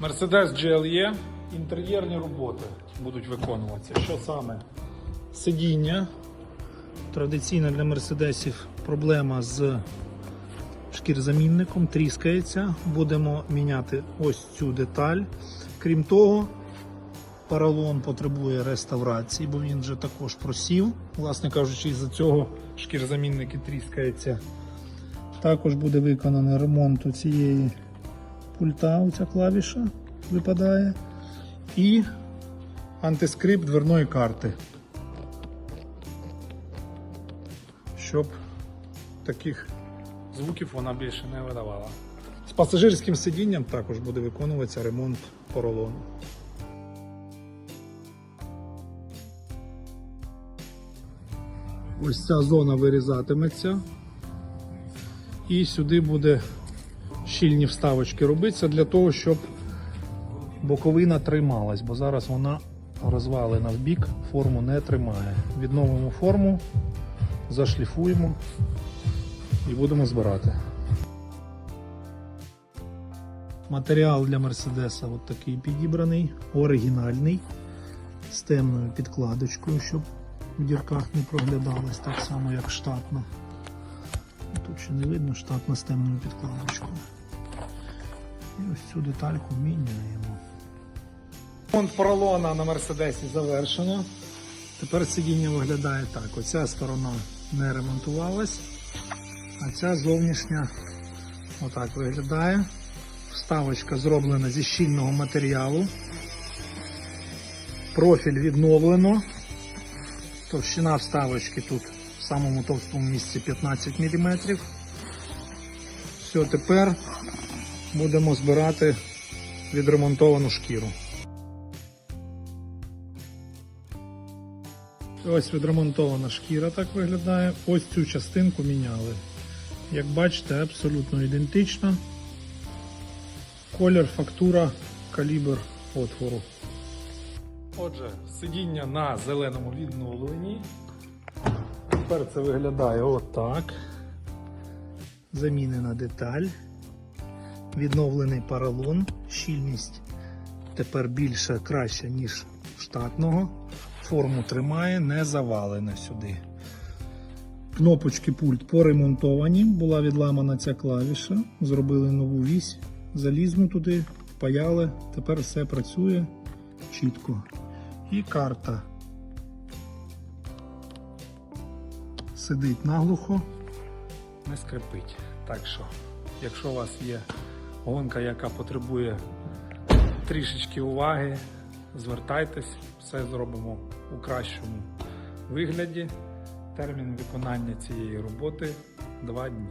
Mercedes GLE, інтер'єрні роботи будуть виконуватися. Що саме? Сидіння. Традиційна для мерседесів проблема з шкірзамінником, тріскається. Будемо міняти ось цю деталь. Крім того, Паралон потребує реставрації, бо він вже також просів. Власне кажучи, із-за цього шкірзамінник і тріскається. Також буде виконано ремонт у цієї пульта, оця клавіша випадає. І антискрип дверної карти. Щоб таких звуків вона більше не видавала. З пасажирським сидінням також буде виконуватися ремонт поролону. Ось ця зона вирізатиметься. І сюди буде щільні вставочки робитися для того, щоб боковина трималась, бо зараз вона розвалена в бік, форму не тримає. Відновимо форму, зашліфуємо і будемо збирати. Матеріал для Мерседеса от такий підібраний, оригінальний, з темною підкладочкою, щоб в дірках не проглядалось так само, як штатно. Тут ще не видно штатно з темною підкладочкою. І ось цю детальку міняємо. Ремонт поролона на Мерседесі завершено. Тепер сидіння виглядає так. Оця сторона не ремонтувалась, а ця зовнішня отак виглядає. Вставочка зроблена зі щільного матеріалу. Профіль відновлено. Товщина вставочки тут в самому товстому місці 15 мм. Все, тепер будемо збирати відремонтовану шкіру. Ось відремонтована шкіра так виглядає. Ось цю частинку міняли. Як бачите, абсолютно ідентична. Колір, фактура, калібр отвору. Отже, сидіння на зеленому відновленні. Тепер це виглядає отак. Замінена деталь. Відновлений паралон. Щільність тепер більша, краща, ніж штатного. Форму тримає, не завалена сюди. Кнопочки пульт поремонтовані. Була відламана ця клавіша. Зробили нову вісь, залізну туди, впаяли. Тепер все працює чітко. І карта. Сидить наглухо, не скрипить. Так що, якщо у вас є гонка, яка потребує трішечки уваги, звертайтесь, все зробимо у кращому вигляді. Термін виконання цієї роботи 2 дні.